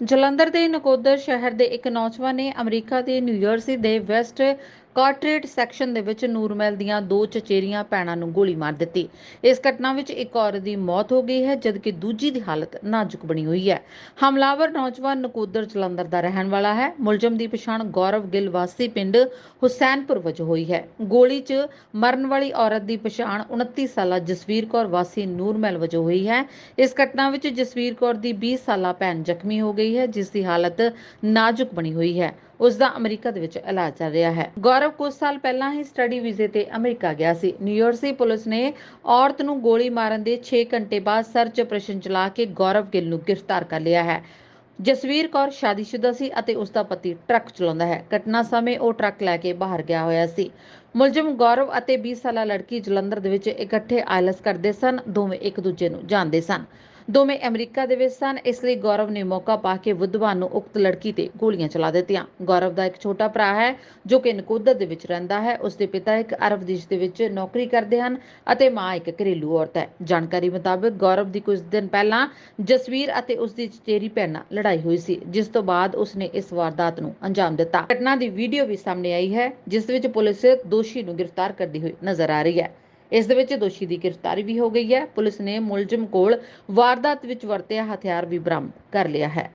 ਜਲੰਧਰ ਦੇ ਨਕੋਦਰ ਸ਼ਹਿਰ ਦੇ ਇੱਕ ਨੌਜਵਾਨ ਨੇ ਅਮਰੀਕਾ ਦੇ ਨਿਊਯਰਸੀ ਦੇ ਵੈਸਟ ਕਾਰਟਰੇਟ ਸੈਕਸ਼ਨ ਦੇ ਵਿੱਚ ਨੂਰਮਹਿਲ ਦੀਆਂ ਦੋ ਚਚੇਰੀਆਂ ਭੈਣਾਂ ਨੂੰ ਗੋਲੀ ਮਾਰ ਦਿੱਤੀ। ਇਸ ਘਟਨਾ ਵਿੱਚ ਇੱਕ ਔਰਤ ਦੀ ਮੌਤ ਹੋ ਗਈ ਹੈ, ਜਦਕਿ ਦੂਜੀ ਦੀ ਹਾਲਤ ਨਾਜ਼ੁਕ ਬਣੀ ਹੋਈ ਹੈ। ਹਮਲਾਵਰ ਨੌਜਵਾਨ ਨਕੋਦਰ ਜਲੰਧਰ ਦਾ ਰਹਿਣ ਵਾਲਾ ਹੈ। ਮੁਲਜ਼ਮ ਦੀ ਪਛਾਣ ਗੌਰਵ ਗਿੱਲ ਵਾਸੀ ਪਿੰਡ ਹੁਸੈਨਪੁਰ ਵਜੋਂ ਹੋਈ ਹੈ। ਗੋਲੀ 'ਚ ਮਰਨ ਵਾਲੀ ਔਰਤ ਦੀ ਪਛਾਣ 29 ਸਾਲਾ ਜਸਵੀਰ ਕੌਰ ਵਾਸੀ ਨੂਰਮਹਿਲ ਵਜੋਂ ਹੋਈ ਹੈ। ਇਸ ਘਟਨਾ ਵਿੱਚ ਜਸਵੀਰ ਕੌਰ ਦੀ 20 ਸਾਲਾ ਭੈਣ ਜ਼ਖਮੀ ਹੋ ਗਈ ਹੈ, ਜਿਸ ਦੀ ਹਾਲਤ ਨਾਜ਼ੁਕ ਬਣੀ ਹੋਈ ਹੈ। ਉਸ ਦਾ ਅਮਰੀਕਾ ਦੇ ਵਿੱਚ ਇਲਾਜ ਚੱਲ ਰਿਹਾ ਹੈ। ਗੌਰਵ, ਕੁਝ ਸਾਲ ਪਹਿਲਾਂ ਹੀ ਸਟੱਡੀ ਵੀਜ਼ੇ ਤੇ ਅਮਰੀਕਾ ਗਿਆ ਸੀ। ਨਿਊਯਾਰਸੀ ਪੁਲਿਸ ਨੇ ਔਰਤ ਨੂੰ ਗੋਲੀ ਮਾਰਨ ਦੇ 6 ਘੰਟੇ ਬਾਅਦ ਸਰਚ ਆਪਰੇਸ਼ਨ ਚਲਾ ਕੇ ਗੌਰਵ ਗਿੱਲ ਨੂੰ ਗ੍ਰਿਫਤਾਰ ਕਰ ਲਿਆ ਹੈ। ਜਸਵੀਰ ਕੌਰ ਸ਼ਾਦੀशुदा ਸੀ ਅਤੇ ਉਸ ਦਾ ਪਤੀ ਟਰੱਕ ਚਲਾਉਂਦਾ ਹੈ। ਘਟਨਾ ਸਮੇਂ ਉਹ ਟਰੱਕ ਲੈ ਕੇ ਬਾਹਰ ਗਿਆ ਹੋਇਆ ਸੀ। ਮੁਲਜ਼ਮ ਗੌਰਵ ਅਤੇ 20 ਸਾਲਾ ਲੜਕੀ ਜਲੰਧਰ ਦੇ ਵਿੱਚ ਇਕੱਠੇ ਆਇਲਸ ਕਰਦੇ ਸਨ। ਦੋਵੇਂ ਇੱਕ ਦੂਜੇ ਨੂੰ ਜਾਣਦੇ ਸਨ। ਦੋਵੇਂ ਅਮਰੀਕਾ ਦੇ ਵਿੱਚ ਸਨ, ਇਸ ਲਈ ਗੌਰਵ ਨੇ ਮੌਕਾ ਪਾ ਕੇ ਬੁੱਧਵਾਰ ਨੂੰ ਉਕਤ ਲੜਕੀ ਤੇ ਗੋਲੀਆਂ ਚਲਾ ਦਿੱਤੀਆਂ। ਗੌਰਵ ਦਾ ਇੱਕ ਛੋਟਾ ਭਰਾ ਹੈ, ਜੋ ਕਿ ਨਕੋਦਰ ਦੇ ਵਿੱਚ ਰਹਿੰਦਾ ਹੈ। ਉਸ ਦੇ ਪਿਤਾ ਇੱਕ ਅਰਬ ਦੇਸ਼ ਦੇ ਵਿੱਚ ਨੌਕਰੀ ਕਰਦੇ ਹਨ ਅਤੇ ਮਾਂ ਇੱਕ ਘਰੇਲੂ ਔਰਤ ਹੈ। ਜਾਣਕਾਰੀ ਮੁਤਾਬਕ ਗੌਰਵ ਦੀ ਕੁਝ ਦਿਨ ਪਹਿਲਾਂ ਜਸਵੀਰ ਅਤੇ ਉਸ ਦੀ ਚਚੇਰੀ ਭੈਣ ਨਾਲ ਲੜਾਈ ਹੋਈ ਸੀ, ਜਿਸ ਤੋਂ ਬਾਅਦ ਉਸ ਨੇ ਇਸ ਵਾਰਦਾਤ ਨੂੰ ਅੰਜਾਮ ਦਿੱਤਾ। ਘਟਨਾ ਦੀ ਵੀਡੀਓ ਵੀ ਸਾਹਮਣੇ ਆਈ ਹੈ, ਜਿਸ ਵਿੱਚ ਪੁਲਿਸ ਦੋਸ਼ੀ ਨੂੰ ਗ੍ਰਿਫਤਾਰ ਕਰਦੀ ਹੋਈ ਨਜ਼ਰ ਆ ਰਹੀ ਹੈ। ਇਸ ਦੇ ਵਿੱਚ ਦੋਸ਼ੀ ਦੀ ਗ੍ਰਿਫਤਾਰੀ ਵੀ ਹੋ ਗਈ ਹੈ। ਪੁਲਿਸ ਨੇ ਮੁਲਜ਼ਮ ਕੋਲ ਵਾਰਦਾਤ ਵਿੱਚ ਵਰਤਿਆ ਹਥਿਆਰ ਵੀ ਬਰਾਮਦ ਕਰ ਲਿਆ ਹੈ।